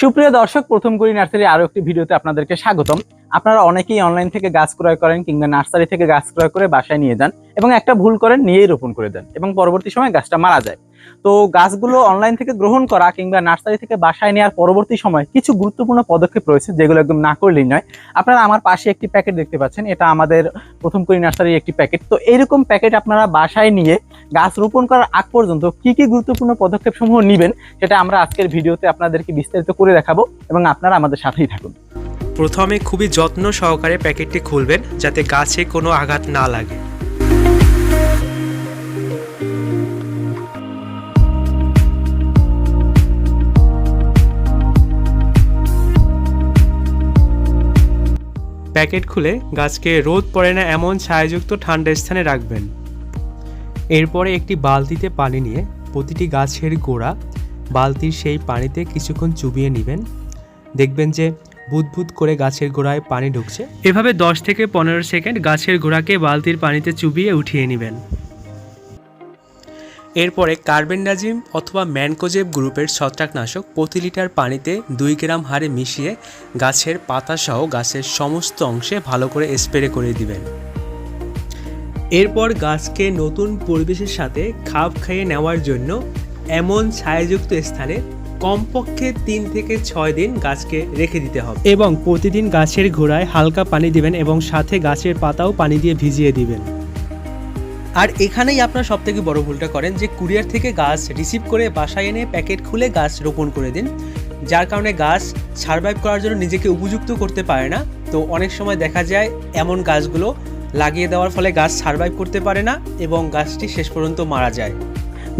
সুপ্রিয় দর্শক, প্রথম করি নার্সারি আরও একটি ভিডিওতে আপনাদেরকে স্বাগতম। আপনারা অনেকেই অনলাইন থেকে গাছ ক্রয় করেন কিংবা নার্সারি থেকে গাছ ক্রয় করে বাসায় নিয়ে যান এবং একটা ভুল করেন, নিয়েই রোপণ করে দেন এবং পরবর্তী সময় গাছটা মারা যায়। তো গাছগুলো অনলাইন থেকে গ্রহণ করা কিংবা নার্সারি থেকে বাসায় নেওয়ার পরবর্তী সময় কিছু গুরুত্বপূর্ণ পদক্ষেপ রয়েছে, যেগুলো একদম না করলেই নয়। আপনারা আমার পাশে একটি প্যাকেট দেখতে পাচ্ছেন, এটা আমাদের প্রথম করি নার্সারির একটি প্যাকেট তো এইরকম প্যাকেট আপনারা বাসায় নিয়ে গাছ রোপণ করার আগ পর্যন্ত কি কি গুরুত্বপূর্ণ পদক্ষেপ সমূহ নেবেন, সেটা আমরা আজকের ভিডিওতে আপনাদেরকে বিস্তারিত করে দেখাবো এবং আপনারা আমাদের সাথেই থাকুন। প্রথমে খুবই যত্ন সহকারে প্যাকেটটি খুলবেন, যাতে গাছে কোনো আঘাত না লাগে। প্যাকেট খুলে গাছকে রোদ পড়ে না এমন ছায়াযুক্ত ঠান্ডা স্থানে রাখবেন। এরপরে একটি বালতিতে পানি নিয়ে প্রতিটি গাছের গোড়া বালতির সেই পানিতে কিছুক্ষণ চুবিয়ে নেবেন। দেখবেন যে বুদবুদ করে গাছের গোড়ায় পানি ঢুকছে। এভাবে 10 থেকে পনেরো সেকেন্ড গাছের গোড়াকে বালতির পানিতে চুবিয়ে উঠিয়ে নেবেন। এরপরে কার্বেন্ডাজিম অথবা ম্যানকোজেব গ্রুপের ছত্রাকনাশক প্রতি লিটার পানিতে দুই গ্রাম হারে মিশিয়ে গাছের পাতাসহ গাছের সমস্ত অংশে ভালো করে স্প্রে করে দিবেন। এরপর গাছকে নতুন পরিবেশের সাথে খাপ খাইয়ে নেওয়ার জন্য এমন ছায়াযুক্ত স্থানে কমপক্ষে তিন থেকে ছয় দিন গাছকে রেখে দিতে হবে এবং প্রতিদিন গাছের গোড়ায় হালকা পানি দিবেন এবং সাথে গাছের পাতাও পানি দিয়ে ভিজিয়ে দিবেন। আর এখানেই আপনার সব থেকে বড় ভুলটা করেন যে কুরিয়ার থেকে গাছ রিসিভ করে বাসায় এনে প্যাকেট খুলে গাছ রোপণ করে দিন। যার কারণে গাছ সার্ভাইভ করার জন্য নিজেকে উপযুক্ত করতে পারে না। তো অনেক সময় দেখা যায় এমন গাছগুলো লাগিয়ে দেওয়ার ফলে গাছ সার্ভাইভ করতে পারে না এবং গাছটি শেষ পর্যন্ত মারা যায়।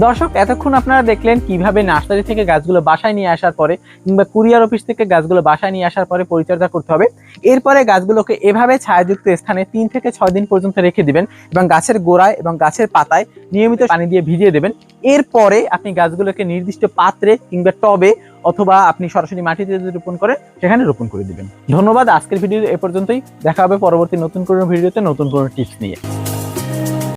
দর্শক, এতক্ষণ আপনারা দেখলেন কীভাবে নার্সারি থেকে গাছগুলো বাসায় নিয়ে আসার পরে কিংবা কুরিয়ার অফিস থেকে গাছগুলো বাসায় নিয়ে আসার পরে পরিচর্যা করতে হবে। এরপরে গাছগুলোকে এভাবে ছায়াযুক্ত স্থানে তিন থেকে ছয় দিন পর্যন্ত রেখে দিবেন এবং গাছের গোড়ায় এবং গাছের পাতায় নিয়মিত পানি দিয়ে ভিজিয়ে দেবেন। এরপরে আপনি গাছগুলোকে নির্দিষ্ট পাত্রে কিংবা টবে অথবা আপনি সরাসরি মাটিতে যদি রোপণ করেন, সেখানে রোপণ করে দিবেন। ধন্যবাদ, আজকের ভিডিও এ পর্যন্তই। দেখা হবে পরবর্তী নতুন কোনো ভিডিওতে নতুন কোনো টিপস নিয়ে।